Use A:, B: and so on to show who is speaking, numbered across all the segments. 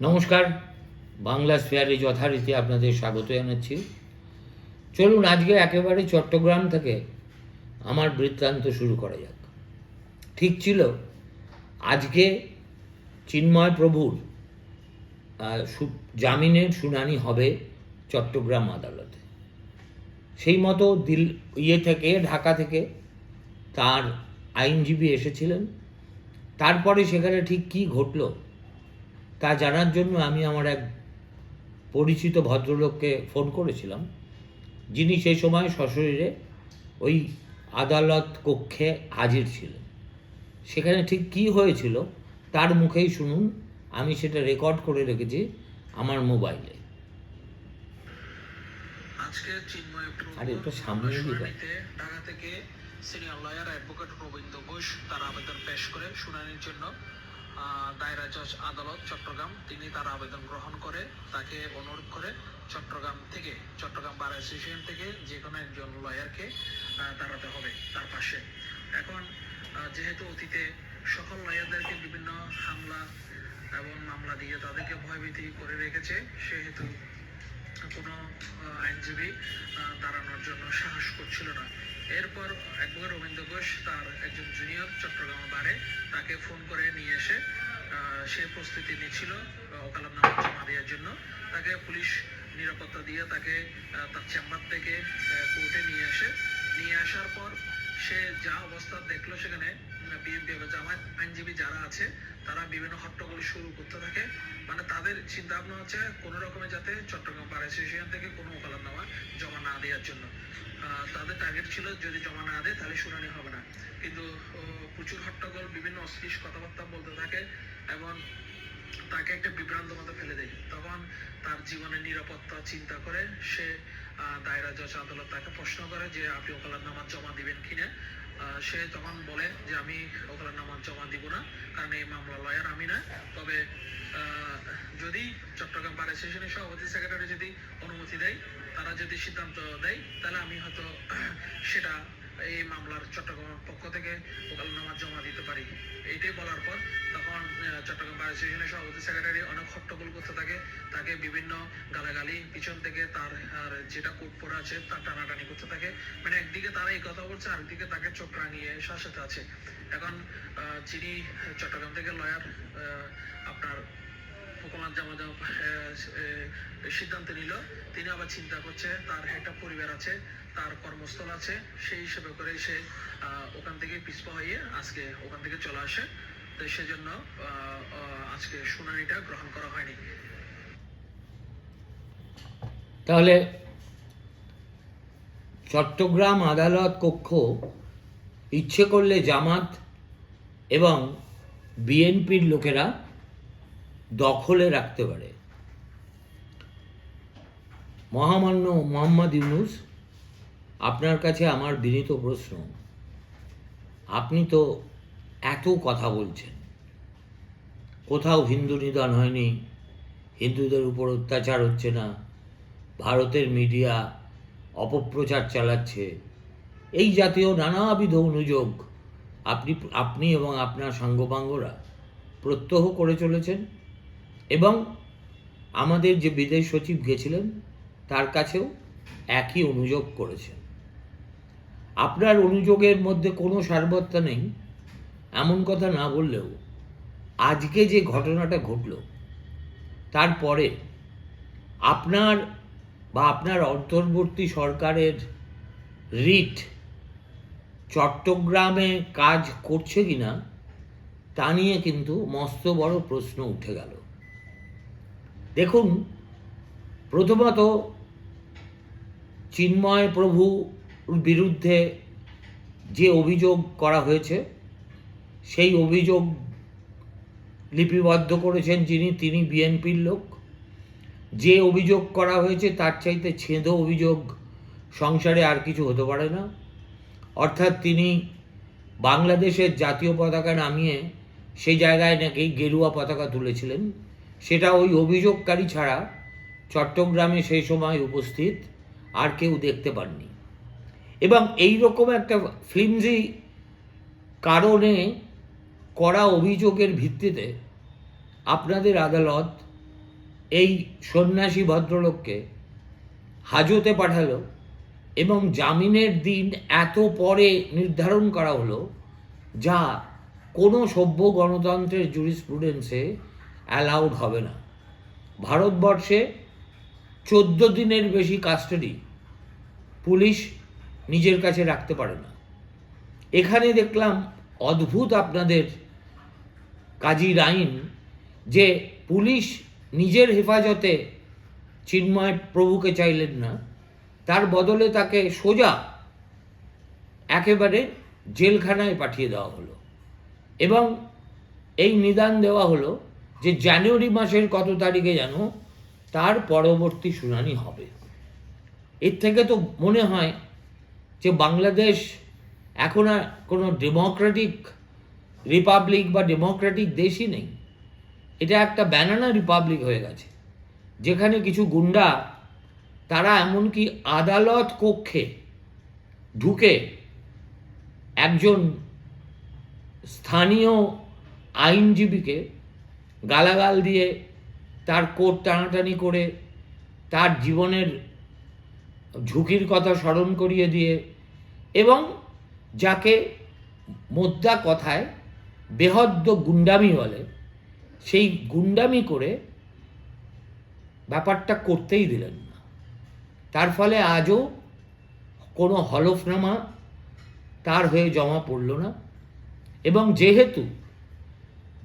A: নমস্কার, বাংলা স্পেয়ারে যথারীতি আপনাদের স্বাগত জানাচ্ছি। চলুন আজকে একেবারে চট্টগ্রাম থেকে আমার বৃত্তান্ত শুরু করা যাক। ঠিক ছিল, আজকে চিন্ময় প্রভুর জামিনের শুনানি হবে চট্টগ্রাম আদালতে। সেই মতো দিল ইয়ে থেকে, ঢাকা থেকে তার আইনজীবী এসেছিলেন। তারপরে সেখানে ঠিক কী ঘটলো তা জানার জন্য আমি আমার এক পরিচিত ভদ্রলোককে ফোন করেছিলাম। যিনি সেই সময় সশরীরে ওই আদালত কক্ষে হাজির ছিলেন। সেখানে ঠিক কী হয়েছিল তার মুখেই শুনুন আমি সেটা রেকর্ড করে রেখেছি আমার মোবাইলে। আরে, সামনে
B: ঢাকা থেকে senior lawyer advocate Rabindra Ghosh তার আবেদন পেশ করে শুনানির জন্য দায়রা জজ আদালত, চট্টগ্রাম। তিনি তার আবেদন গ্রহণ করে, তাকে অনুরোধ করে চট্টগ্রাম থেকে, চট্টগ্রাম বার অ্যাসোসিয়েশন থেকে যে কোনো একজন লয়ারকে দাঁড়াতে হবে তার পাশে। এখন যেহেতু অতীতে সকল লয়ারদেরকে বিভিন্ন হামলা এবং মামলা দিয়ে তাদেরকে ভয়ভীতি করে রেখেছে, সেহেতু কোনো আইনজীবী দাঁড়ানোর জন্য সাহস করছিল না। এরপর একবার রবীন্দ্র ঘোষ তার একজন জুনিয়র চট্টগ্রাম বারে তাকে ফোন করে নিয়ে এসে সে প্রস্তুতি নিচ্ছিল ওকালামনামা জমা দেওয়ার জন্য। তাকে পুলিশ নিরাপত্তা দিয়ে তাকে তার চেম্বার থেকে কোর্টে নিয়ে আসে। নিয়ে আসার পর সে যা অবস্থা দেখল সেখানে বিএনপি এবং জামায়াত আইনজীবী যারা আছে, তারা বিভিন্ন হট্টগোল শুরু করতে থাকে। মানে তাদের চিন্তা ভাবনা হচ্ছে কোনো রকমে যাতে চট্টগ্রাম বার অ্যাসোসিয়েশন থেকে কোনো ওকালতনামা জমা না দেওয়ার জন্য। তাদের টার্গেট ছিল যদি জমা না দেয়, তাহলে শুনানি হবে না। কিন্তু প্রচুর হট্টগোল, বিভিন্ন অশ্লীল কথাবার্তা বলতে থাকে এবং তাকে একটা বিভ্রান্ত মতো ফেলে দেয়। তখন তার জীবনের নিরাপত্তা চিন্তা করে সে দায়রা জজ আদালত তাকে প্রশ্ন করে যে, আপনি ওকালতনামা জমা দিবেন কিনা? সে তখন বলে যে আমি ওকালতনামা জমা দিব না, কারণ এই মামলা লয়ার আমি না। তবে যদি চট্টগ্রাম বার অ্যাসোসিয়েশনের সভাপতি সেক্রেটারি যদি অনুমতি দেয়, তারা যদি সিদ্ধান্ত দেয়, তাহলে আমি হয়তো সেটা এই মামলার চট্টগ্রামের পক্ষ থেকে ওকালনামা জমা দিতে পারি। এইটাই বলার পর তখন চট্টগ্রাম বার অ্যাসোসিয়েশনের সভাপতি সেক্রেটারি অনেক হট্টগোল করতে থাকে। তাকে বিভিন্ন গালাগালি পিছন থেকে তার, আর যেটা কোট পরে আছে তার টানাটানি করতে থাকে। মানে একদিকে তারা এই কথা বলছে, আরেকদিকে তাকে চোখ রাঙিয়ে শাসাতে আছে। এখন যিনি চট্টগ্রাম থেকে লয়ার আপনার হুকুমাত জামা জামা সিদ্ধান্ত নিল, তিনি আবার চিন্তা করছে, তার একটা পরিবার আছে তার কর্মস্থল আছে, সেই হিসেবে করে সে ওখান থেকে পিছপা হয়ে আজকে ওখান থেকে চলে আসে। তো সেজন্য আজকে শুনানিটা গ্রহণ করা হয়নি।
A: তাহলে চট্টগ্রাম আদালত কক্ষ ইচ্ছে করলে জামাত এবং বিএনপির লোকেরা দখলে রাখতে পারে। মহামান্য মোহাম্মদ ইউনুস আপনার কাছে আমার বিনীত প্রশ্ন। আপনি তো এত কথা বলছেন। কোথাও হিন্দু নিধন হয়নি, হিন্দুদের উপর অত্যাচার হচ্ছে না, ভারতের মিডিয়া অপপ্রচার চালাচ্ছে। এই জাতীয় নানাবিধ অনুযোগ আপনি আপনি এবং আপনার সাঙ্গপাঙ্গরা প্রত্যহ করে চলেছেন এবং আমাদের যে বিদেশ সচিব গেছিলেন, তার কাছেও একই অনুযোগ করেছেন। আপনার অনুযোগের মধ্যে কোনো সারবত্তা নেই, এমন কথা না বললেও আজকে যে ঘটনাটা ঘটল তারপরে আপনার বা আপনার অন্তর্বর্তী সরকারের রিট চট্টগ্রামে কাজ করছে কি না তা নিয়ে কিন্তু মস্ত বড় প্রশ্ন উঠে গেল। দেখুন, প্রথমত চিন্ময় প্রভুর বিরুদ্ধে যে অভিযোগ করা হয়েছে, সেই অভিযোগ লিপিবদ্ধ করেছেন যিনি, তিনি বিএনপির লোক। যে অভিযোগ করা হয়েছে, তার চাইতে ছেঁদো অভিযোগ সংসারে আর কিছু হতে পারে না। অর্থাৎ তিনি বাংলাদেশের জাতীয় পতাকা নামিয়ে সেই জায়গায় নাকি গেরুয়া পতাকা তুলেছিলেন। সেটা ওই অভিযোগকারী ছাড়া চট্টগ্রামে সেই সময় উপস্থিত আর কেউ দেখতে পাননি। এবং এই রকম একটা ফিল্মজি কারণে করা অভিযোগের ভিত্তিতে আপনাদের আদালত এই সন্ন্যাসী ভদ্রলোককে হাজতে পাঠালো এবং জামিনের দিন এত পরে নির্ধারণ করা হলো যা কোনো সভ্য গণতন্ত্রের জুরিসপ্রুডেন্সে অ্যালাউড হবে না। ভারতবর্ষে চোদ্দ দিনের বেশি কাস্টাডি, পুলিশ নিজের কাছে রাখতে পারে না। এখানে দেখলাম অদ্ভুত আপনাদের কাজীর আইন যে পুলিশ নিজের হেফাজতে চিন্ময় প্রভুকে চাইলেন না, তার বদলে তাকে সোজা একেবারে জেলখানায় পাঠিয়ে দেওয়া হলো। এবং এই নিদান দেওয়া হলো যে জানুয়ারি মাসের কত তারিখে যেন তার পরবর্তী শুনানি হবে। এর থেকে তো মনে হয় যে বাংলাদেশ এখন আর কোনো ডেমোক্রেটিক রিপাবলিক বা ডেমোক্রেটিক দেশই নেই। এটা একটা ব্যানানা রিপাবলিক হয়ে গেছে। যেখানে কিছু গুন্ডা, তারা এমনকি আদালত কক্ষে ঢুকে একজন স্থানীয় আইনজীবীকে গালাগাল দিয়ে তার কোট টানাটানি করে তার জীবনের ঝুঁকির কথা স্মরণ করিয়ে দিয়ে এবং যাকে মোদ্দা কথায় বেহদ্দ গুন্ডামি বলে, সেই গুন্ডামি করে ব্যাপারটা করতেই দিলেন না। তার ফলে আজও কোনো হলফনামা তার হয়ে জমা পড়ল না এবং যেহেতু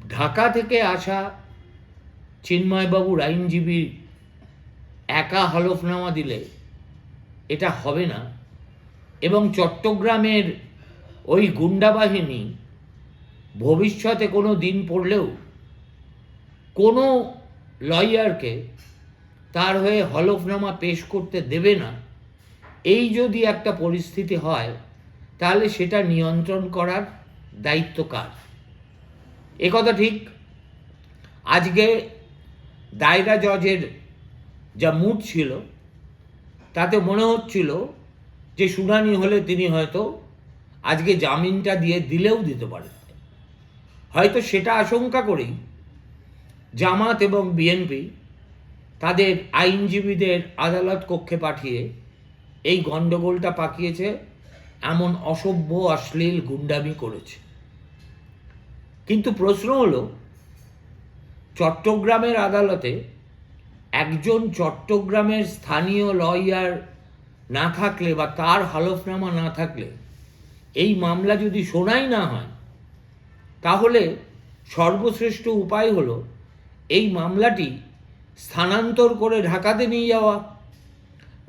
A: ঢাকা থেকে আসা চিন্ময়বাবুর আইনজীবী একা হলফনামা দিলে এটা হবে না এবং চট্টগ্রামের ওই গুন্ডা বাহিনী ভবিষ্যতে কোনো দিন পড়লেও কোনো লয়ারকে তার হয়ে হলফনামা পেশ করতে দেবে না। এই যদি একটা পরিস্থিতি হয়, তাহলে সেটা নিয়ন্ত্রণ করার দায়িত্ব কার? কথা ঠিক। আজকে দায়রা জজের যা মুড ছিল, তাতে মনে হচ্ছিল যে শুনানি হলে তিনি হয়তো আজকে জামিনটা দিয়ে দিলেও দিতে পারেন। হয়তো সেটা আশঙ্কা করেই জামাত এবং বিএনপি তাদের আইনজীবীদের আদালত কক্ষে পাঠিয়ে এই গণ্ডগোলটা পাকিয়েছে, এমন অসভ্য, অশ্লীল গুন্ডামি করেছে। কিন্তু প্রশ্ন হলো, চট্টগ্রামের আদালতে একজন চট্টগ্রামের স্থানীয় লয়ার না থাকলে বা তার হলফনামা না থাকলে, এই মামলা যদি শোনাই না হয়, তাহলে সর্বশ্রেষ্ঠ উপায় হলো এই মামলাটি স্থানান্তর করে ঢাকাতে নিয়ে যাওয়া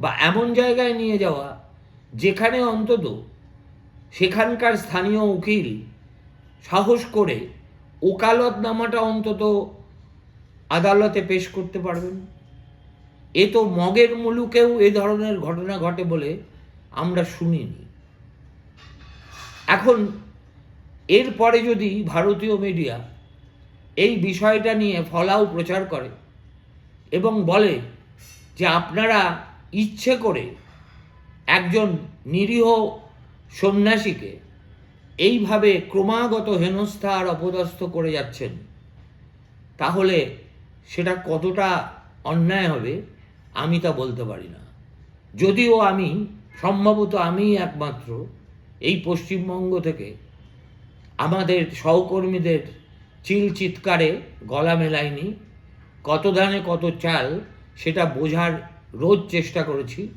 A: বা এমন জায়গায় নিয়ে যাওয়া যেখানে অন্তত সেখানকার স্থানীয় উকিল সাহস করে ওকালতনামাটা অন্তত আদালতে পেশ করতে পারবেন। এ তো মগের মুলুকেও এ ধরনের ঘটনা ঘটে বলে আমরা শুনিনি। এখন এরপরে যদি ভারতীয় মিডিয়া এই বিষয়টা নিয়ে ফলাও প্রচার করে এবং বলে যে আপনারা ইচ্ছে করে একজন নিরীহ সন্ন্যাসীকে এইভাবে ক্রমাগত হেনস্থা আর অপদস্থ করে যাচ্ছেন, তাহলে সেটা কতটা অন্যায় হবে? আমি তা বলতে পারি না। যদিও আমি, সম্ভবত আমি একমাত্র এই পশ্চিমবঙ্গ থেকে আমাদের সহকর্মীদের চিল চিৎকারে গলা মেলাইনি কত ধানে কত চাল, সেটা বোঝার রোজ চেষ্টা করেছি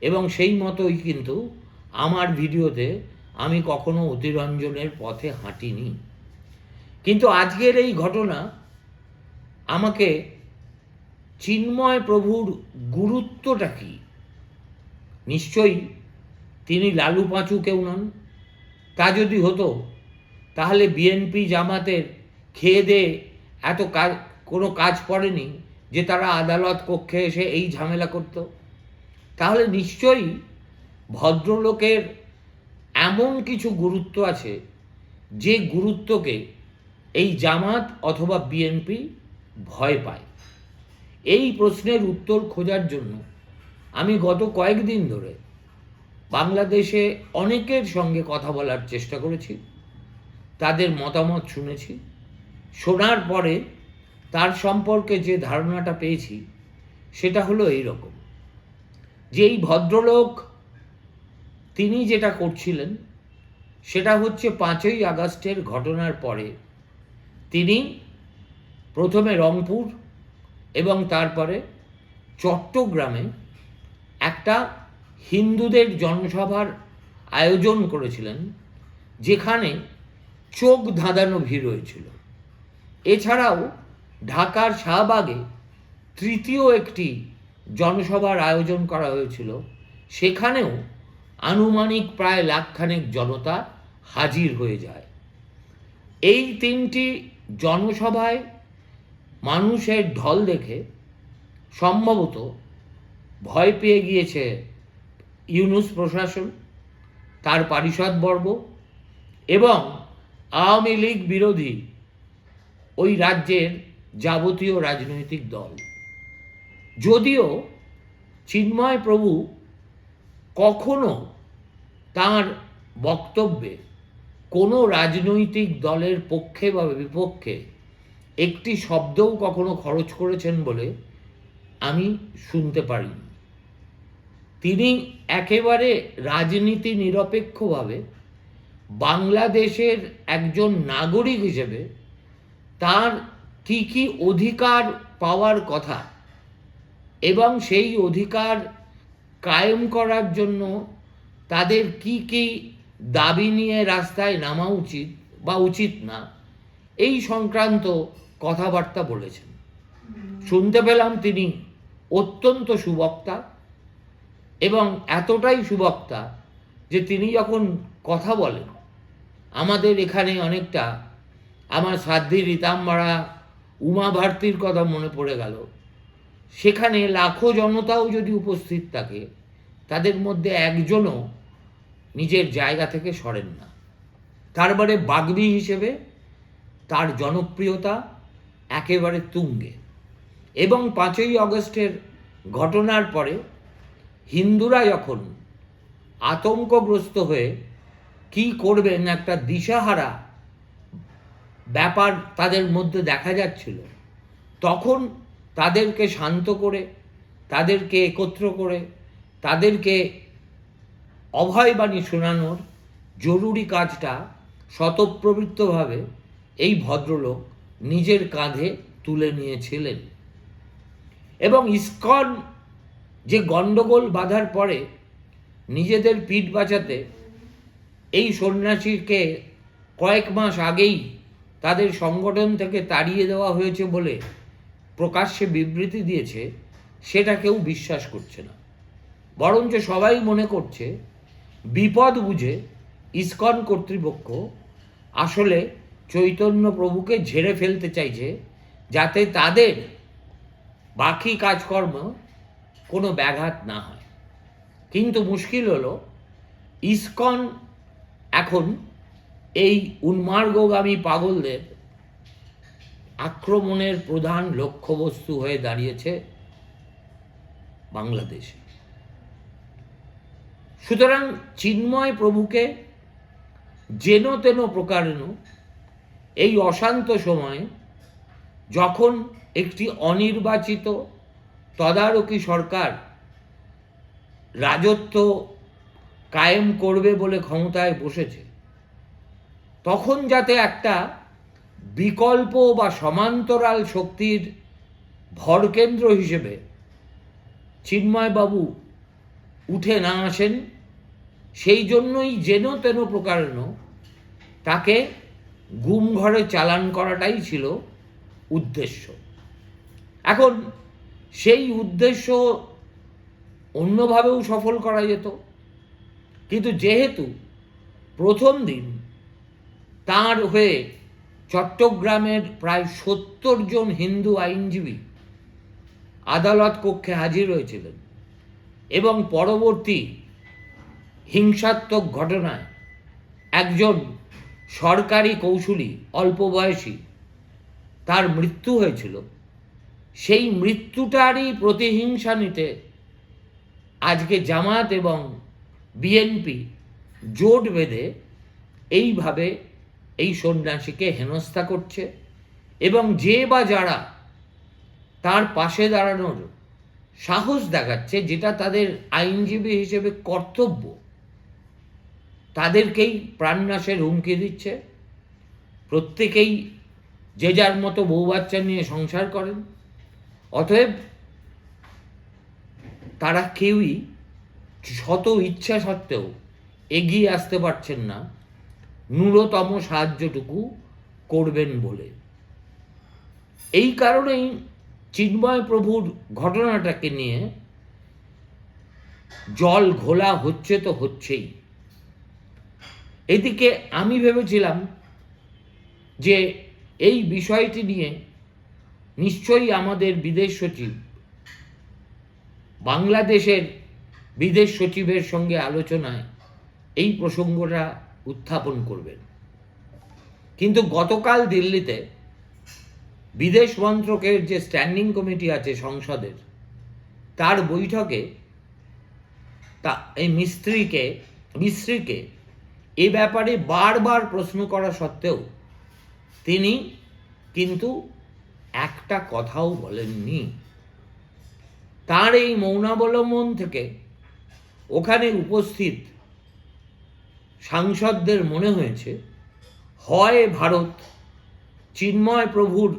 A: এবং সেই মতোই কিন্তু আমার ভিডিওতে আমি কখনো অতিরঞ্জনের পথে হাঁটিনি। কিন্তু আজকের এই ঘটনা আমাকে চিন্ময় প্রভুর গুরুত্বটা কি? নিশ্চয়ই তিনি লালু পাঁচু কেউ নন। তা যদি হতো, তাহলে বিএনপি জামাতের খেয়ে দে এত কাজ, কোনো কাজ পড়েনি যে তারা আদালত কক্ষে এসে এই ঝামেলা করত? তাহলে নিশ্চয়ই ভদ্রলোকের এমন কিছু গুরুত্ব আছে যে গুরুত্বকে এই জামাত অথবা বিএনপি ভয় পায়। এই প্রশ্নের উত্তর খোঁজার জন্য আমি গত কয়েকদিন ধরে বাংলাদেশে অনেকের সঙ্গে কথা বলার চেষ্টা করেছি, তাদের মতামত শুনেছি, শোনার পরে তার সম্পর্কে যে ধারণাটা পেয়েছি সেটা হলো এই রকম যে এই ভদ্রলোক তিনি যেটা করছিলেন সেটা হচ্ছে পাঁচই আগস্টের ঘটনার পরে তিনি প্রথমে রংপুর এবং তারপরে চট্টগ্রামে একটা হিন্দুদের জনসভার আয়োজন করেছিলেন, যেখানে চোখ ধাঁধানো ভিড় হয়েছিল। এছাড়াও ঢাকার শাহবাগে তৃতীয় একটি জনসভার আয়োজন করা হয়েছিল। সেখানেও আনুমানিক প্রায় লাখখানেক জনতা হাজির হয়ে যায়। এই তিনটি জনসভায় মানুষের ঢল দেখে সম্ভবত ভয় পেয়ে গিয়েছে ইউনুস প্রশাসন, তার পারিষদবর্গ এবং আওয়ামী লীগ বিরোধী ওই রাজ্যের যাবতীয় রাজনৈতিক দল। যদিও চিন্ময় প্রভু কখনো তার বক্তব্যে কোনো রাজনৈতিক দলের পক্ষে বা বিপক্ষে একটি শব্দও কখনো খরচ করেছেন বলে আমি শুনতে পারি তিনি একেবারে রাজনীতি নিরপেক্ষভাবে বাংলাদেশের একজন নাগরিক হিসেবে তার কি কি অধিকার পাওয়ার কথা এবং সেই অধিকার কায়েম করার জন্য তাদের কি কি দাবি নিয়ে রাস্তায় নামা উচিত বা উচিত না, এই সংক্রান্ত কথাবার্তা বলেছেন। শুনতে পেলাম তিনি অত্যন্ত সুবক্তা এবং এতটাই সুবক্তা যে তিনি যখন কথা বলেন, আমাদের এখানে অনেকটা আমার সাধ্যি রীতাম্বাড়া উমা ভারতীর কথা মনে পড়ে গেল। সেখানে লাখো জনতাও যদি উপস্থিত থাকে, তাদের মধ্যে একজনও নিজের জায়গা থেকে সরেন না। তারপরে বাগবি হিসেবে তার জনপ্রিয়তা একেবারে তুঙ্গে। এবং পাঁচই আগস্টের ঘটনার পরে হিন্দুরা যখন আতঙ্কগ্রস্ত হয়ে কি করবেন একটা দিশাহারা ব্যাপার তাদের মধ্যে দেখা যাচ্ছিল, তখন তাদেরকে শান্ত করে, তাদেরকে একত্র করে, তাদেরকে অভয়বাণী শোনানোর জরুরি কাজটা স্বতঃপ্রবৃত্তভাবে এই ভদ্রলোক নিজের কাঁধে তুলে নিয়েছিলেন। এবং ইস্কন যে গণ্ডগোল বাঁধার পরে নিজেদের পিঠ বাঁচাতে এই সন্ন্যাসীকে কয়েক মাস আগেই তাদের সংগঠন থেকে তাড়িয়ে দেওয়া হয়েছে বলে প্রকাশ্যে বিবৃতি দিয়েছে সেটা কেউ বিশ্বাস করছে না। বরঞ্চ সবাই মনে করছে, বিপদ বুঝে ইস্কন কর্তৃপক্ষ আসলে চৈতন্য প্রভুকে ঝেড়ে ফেলতে চাইছে যাতে তাদের বাকি কাজকর্ম কোনো ব্যাঘাত না হয়। কিন্তু মুশকিল হলো, ইস্কন এখন এই উন্মার্গগামী পাগলদের আক্রমণের প্রধান লক্ষ্যবস্তু হয়ে দাঁড়িয়েছে বাংলাদেশে। সুতরাং চিন্ময় প্রভুকে যেন তেন প্রকারেণ এই অশান্ত সময়ে যখন একটি অনির্বাচিত তদারকি সরকার রাজত্ব কায়েম করবে বলে ক্ষমতায় বসেছে, তখন যাতে একটা বিকল্প বা সমান্তরাল শক্তির ভরকেন্দ্র হিসেবে চিন্ময়বাবু উঠে না আসেন, সেই জন্যই যেন তেন প্রকারেণ তাকে গুম ঘরে চালান করাটাই ছিল উদ্দেশ্য। এখন সেই উদ্দেশ্য অন্যভাবেও সফল করা যেত। কিন্তু যেহেতু প্রথম দিন তার হয়ে চট্টগ্রামের প্রায় সত্তর জন হিন্দু আইনজীবী আদালত কক্ষে হাজির হয়েছিলেন এবং পরবর্তী হিংসাত্মক ঘটনায় একজন সরকারি কৌশলী অল্প বয়সী, তার মৃত্যু হয়েছিল। সেই মৃত্যুটারই প্রতিহিংসা নিতে আজকে জামাত এবং বিএনপি জোট বেঁধে এইভাবে এই সন্ন্যাসীকে হেনস্থা করছে এবং যে বা যারা তার পাশে দাঁড়ানোর সাহস দেখাচ্ছে, যেটা তাদের আইনজীবী হিসেবে কর্তব্য তাদেরকেই প্রাণনাশের হুমকি দিচ্ছে। প্রত্যেকেই যে যার মতো বউ বাচ্চা নিয়ে সংসার করেন। অতএব তারা কেউই শত ইচ্ছা সত্ত্বেও এগিয়ে আসতে পারছেন না। ন্যূনতম সাহায্যটুকু করবেন বলে। এই কারণেই চিন্ময় প্রভুর ঘটনাটাকে নিয়ে জল ঘোলা হচ্ছে তো হচ্ছেই। এদিকে আমি ভেবেছিলাম যে এই বিষয়টি নিয়ে নিশ্চয়ই আমাদের বিদেশ সচিব, বাংলাদেশের বিদেশ সচিবের সঙ্গে আলোচনায় এই প্রসঙ্গটা উত্থাপন করবেন। কিন্তু গতকাল দিল্লিতে বিদেশ মন্ত্রকের যে স্ট্যান্ডিং কমিটি আছে সংসদের, তার বৈঠকে তা এই মিস্ত্রিকে মিস্ত্রিকে এ ব্যাপারে বারবার প্রশ্ন করা সত্ত্বেও তিনি কিন্তু একটা কথাও বলেননি। তার এই মৌনাবলম্বন থেকে ওখানে উপস্থিত সাংসদদের মনে হয়েছে, হয় ভারত চিন্ময় প্রভুর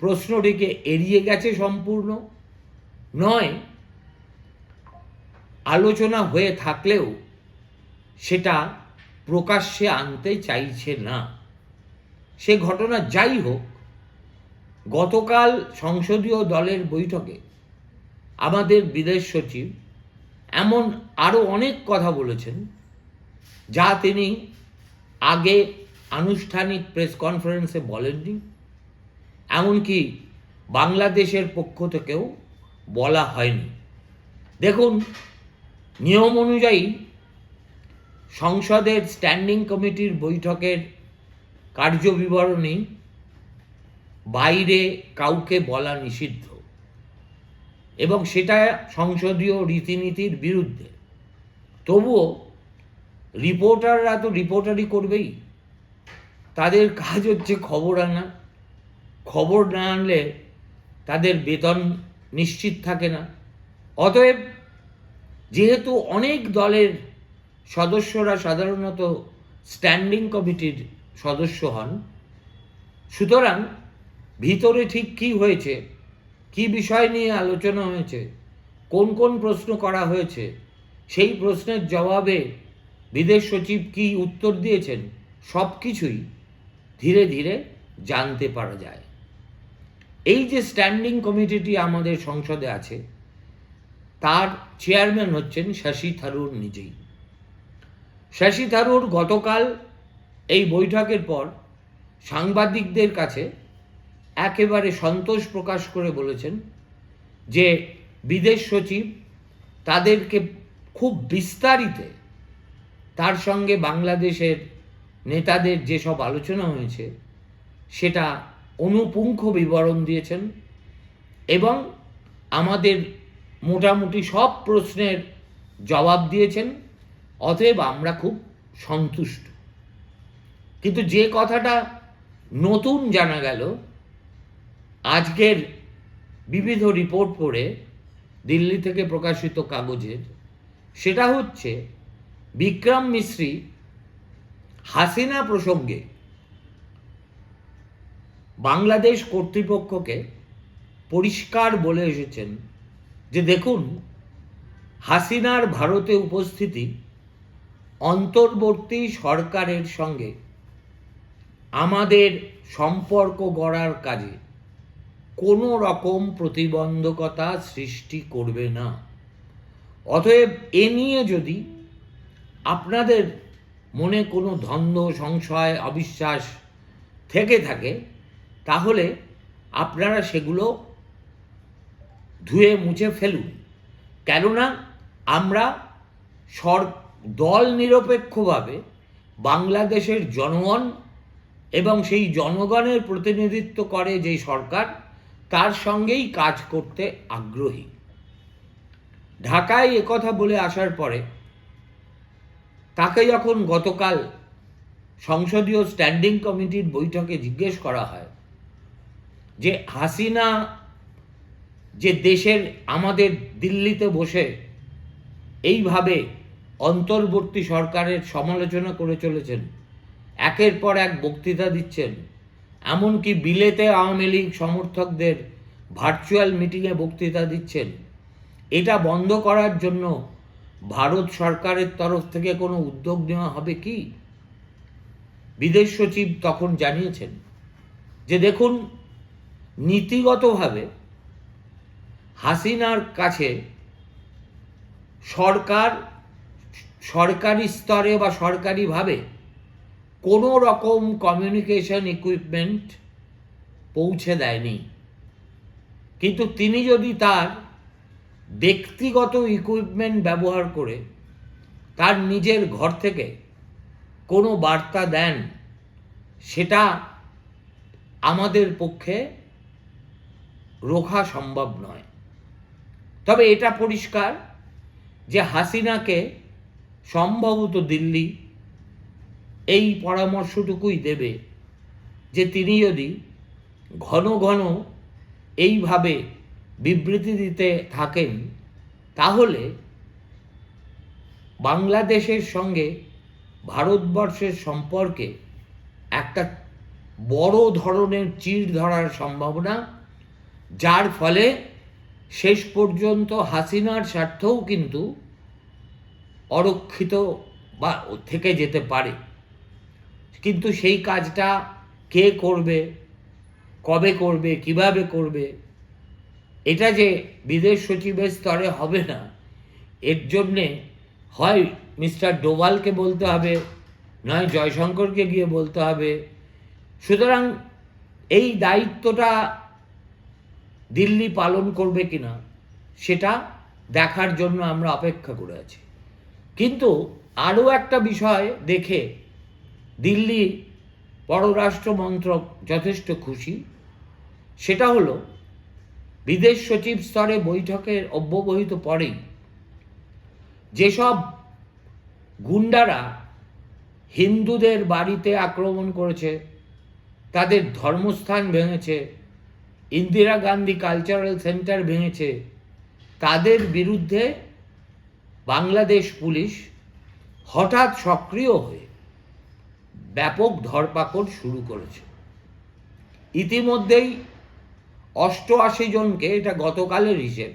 A: প্রশ্নটিকে এড়িয়ে গেছে সম্পূর্ণ, নয় আলোচনা হয়ে থাকলেও সেটা প্রকাশ্যে আনতে চাইছে না। সে ঘটনা যাই হোক, গতকাল সংসদীয় দলের বৈঠকে আমাদের বিদেশ সচিব এমন আরও অনেক কথা বলেছেন, যা তিনি আগে আনুষ্ঠানিক প্রেস কনফারেন্সে বলেননি। এমনকি বাংলাদেশের পক্ষ থেকেও বলা হয়নি। দেখুন, নিয়ম অনুযায়ী সংসদের স্ট্যান্ডিং কমিটির বৈঠকের কার্যবিবরণী বাইরে কাউকে বলা নিষিদ্ধ এবং সেটা সংসদীয় রীতিনীতির বিরুদ্ধে। তবুও রিপোর্টাররা তো রিপোর্টারই করবেই। তাদের কাজ হচ্ছে খবর আনা। খবর না আনলে তাদের বেতন নিশ্চিত থাকে না। অতএব যেহেতু অনেক দলের সদস্যরা সাধারণত স্ট্যান্ডিং কমিটির সদস্য হন। সুতরাং ভিতরে ঠিক কি হয়েছে, কি বিষয় নিয়ে আলোচনা হয়েছে, কোন কোন প্রশ্ন করা হয়েছে, সেই প্রশ্নের জবাবে বিদেশ সচিব কি উত্তর দিয়েছেন, সব কিছুই ধীরে ধীরে জানতে পারা যায়। এই যে স্ট্যান্ডিং কমিটিটি আমাদের সংসদে আছে, তার চেয়ারম্যান হচ্ছেন শশী থারুর নিজেই। শশী থারুর গতকাল এই বৈঠকের পর সাংবাদিকদের কাছে একেবারে সন্তোষ প্রকাশ করে বলেছেন যে বিদেশ সচিব তাদেরকে খুব বিস্তারিতে তার সঙ্গে বাংলাদেশের নেতাদের যেসব আলোচনা হয়েছে, সেটা অনুপুঙ্খ বিবরণ দিয়েছেন এবং আমাদের মোটামুটি সব প্রশ্নের জবাব দিয়েছেন। অতএব আমরা খুব সন্তুষ্ট। কিন্তু যে কথাটা নতুন জানা গেল, আজকের বিবিধ রিপোর্ট পড়ে দিল্লি থেকে প্রকাশিত কাগজের, সেটা হচ্ছে বিক্রম মিশ্রি হাসিনা প্রসঙ্গে বাংলাদেশ কর্তৃপক্ষকে পরিষ্কার বলে এসেছেন যে দেখুন, হাসিনার ভারতে উপস্থিতি অন্তর্বর্তী সরকারের সঙ্গে আমাদের সম্পর্ক গড়ার কাজে কোনো রকম প্রতিবন্ধকতা সৃষ্টি করবে না। অতএব এ নিয়ে যদি আপনাদের মনে কোনো দ্বন্দ্ব সংশয়, অবিশ্বাস থেকে থাকে, তাহলে আপনারা সেগুলো ধুয়ে মুছে ফেলুন। কেননা আমরা সর দল নিরপেক্ষভাবে বাংলাদেশের জনগণ এবং সেই জনগণের প্রতিনিধিত্ব করে যেই সরকার, তার সঙ্গেই কাজ করতে আগ্রহী। ঢাকায় একথা বলে আসার পরে তাকে যখন গতকাল সংসদীয় স্ট্যান্ডিং কমিটির বৈঠকে জিজ্ঞেস করা হয় যে, হাসিনা যে দেশের, আমাদের দিল্লিতে বসে এইভাবে অন্তর্বর্তী সরকারের সমালোচনা করে চলেছেন। একের পর এক বক্তৃতা দিচ্ছেন। এমনকি বিলেতে আওয়ামী লীগ সমর্থকদের ভার্চুয়াল মিটিংয়ে বক্তৃতা দিচ্ছেন। এটা বন্ধ করার জন্য ভারত সরকারের তরফ থেকে কোনো উদ্যোগ নেওয়া হবে কি? বিদেশ সচিব তখন জানিয়েছেন যে, দেখুন, নীতিগতভাবে হাসিনার কাছে সরকার সরকারি স্তরে বা সরকারিভাবে কোনো রকম কমিউনিকেশন ইকুইপমেন্ট পৌঁছে দেয়নি। কিন্তু তিনি যদি তার ব্যক্তিগত ইকুইপমেন্ট ব্যবহার করে তার নিজের ঘর থেকে কোনো বার্তা দেন, সেটা আমাদের পক্ষে রোখা সম্ভব নয়। তবে এটা পরিষ্কার যে হাসিনাকে সম্ভবত দিল্লি, এই পরামর্শটুকুই দেবে যে তিনি যদি ঘন ঘন এইভাবে বিবৃতি দিতে থাকেন, তাহলে বাংলাদেশের সঙ্গে ভারতবর্ষের সম্পর্কে একটা বড় ধরনের চিড় ধরার সম্ভাবনা, যার ফলে শেষ পর্যন্ত হাসিনার স্বার্থও কিন্তু অরক্ষিত বা থেকে যেতে পারে। কিন্তু সেই কাজটা কে করবে, কবে করবে, কীভাবে করবে, এটা যে বিদেশ সচিবের স্তরে হবে না, এর জন্যে হয় মিস্টার ডোভালকে বলতে হবে, নয় জয়শঙ্করকে গিয়ে বলতে হবে। সুতরাং এই দায়িত্বটা দিল্লি পালন করবে কিনা, সেটা দেখার জন্য আমরা অপেক্ষা করে আছি। কিন্তু আরও একটা বিষয় দেখে দিল্লি পররাষ্ট্র মন্ত্রক যথেষ্ট খুশি। সেটা হলো, বিদেশ সচিব স্তরে বৈঠকের অব্যবহিত পরেই যেসব গুন্ডারা হিন্দুদের বাড়িতে আক্রমণ করেছে, তাদের ধর্মস্থান ভেঙেছে, ইন্দিরা গান্ধী কালচারাল সেন্টার ভেঙেছে, তাদের বিরুদ্ধে বাংলাদেশ পুলিশ হঠাৎ সক্রিয় হয়ে ব্যাপক ধরপাকড় শুরু করেছে। ইতিমধ্যেই অষ্টআশি জনকে, এটা গতকালের হিসেব,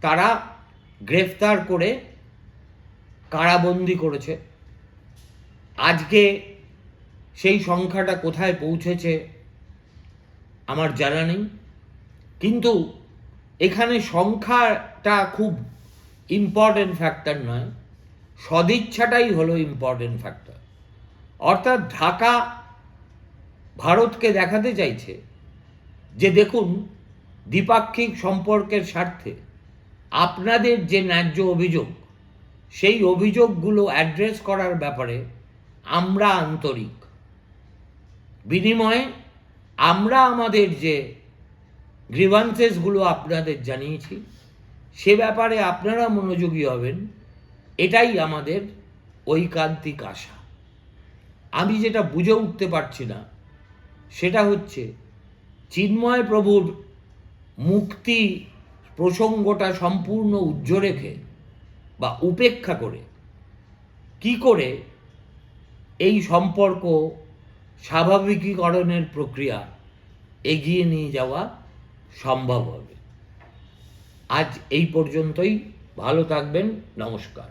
A: তারা গ্রেফতার করে কারাবন্দি করেছে। আজকে সেই সংখ্যাটা কোথায় পৌঁছেছে, আমার জানা নেই। কিন্তু এখানে সংখ্যাটা খুব ইম্পর্টেন্ট ফ্যাক্টর নয়, সদিচ্ছাটাই হলো ইম্পর্টেন্ট ফ্যাক্টর অর্থাৎ ঢাকা ভারতকে দেখাতে চাইছে যে দেখুন, দ্বিপাক্ষিক সম্পর্কের স্বার্থে আপনাদের যে ন্যায্য অভিযোগ, সেই অভিযোগগুলো অ্যাড্রেস করার ব্যাপারে আমরা আন্তরিক। বিনিময়ে আমরা আমাদের যে গ্রিভান্সেসগুলো আপনাদের জানিয়েছি সে ব্যাপারে আপনারা মনোযোগী হবেন। এটাই আমাদের ঐকান্তিক আশা। আমি যেটা বুঝে উঠতে পারছি না, সেটা হচ্ছে চিন্ময় প্রভুর মুক্তি প্রসঙ্গটা সম্পূর্ণ উজ্জ্ব রেখে বা উপেক্ষা করে। কি করে এই সম্পর্ক স্বাভাবিকীকরণের প্রক্রিয়া এগিয়ে নিয়ে যাওয়া সম্ভব হবে? আজ এই পর্যন্তই। ভালো থাকবেন। নমস্কার।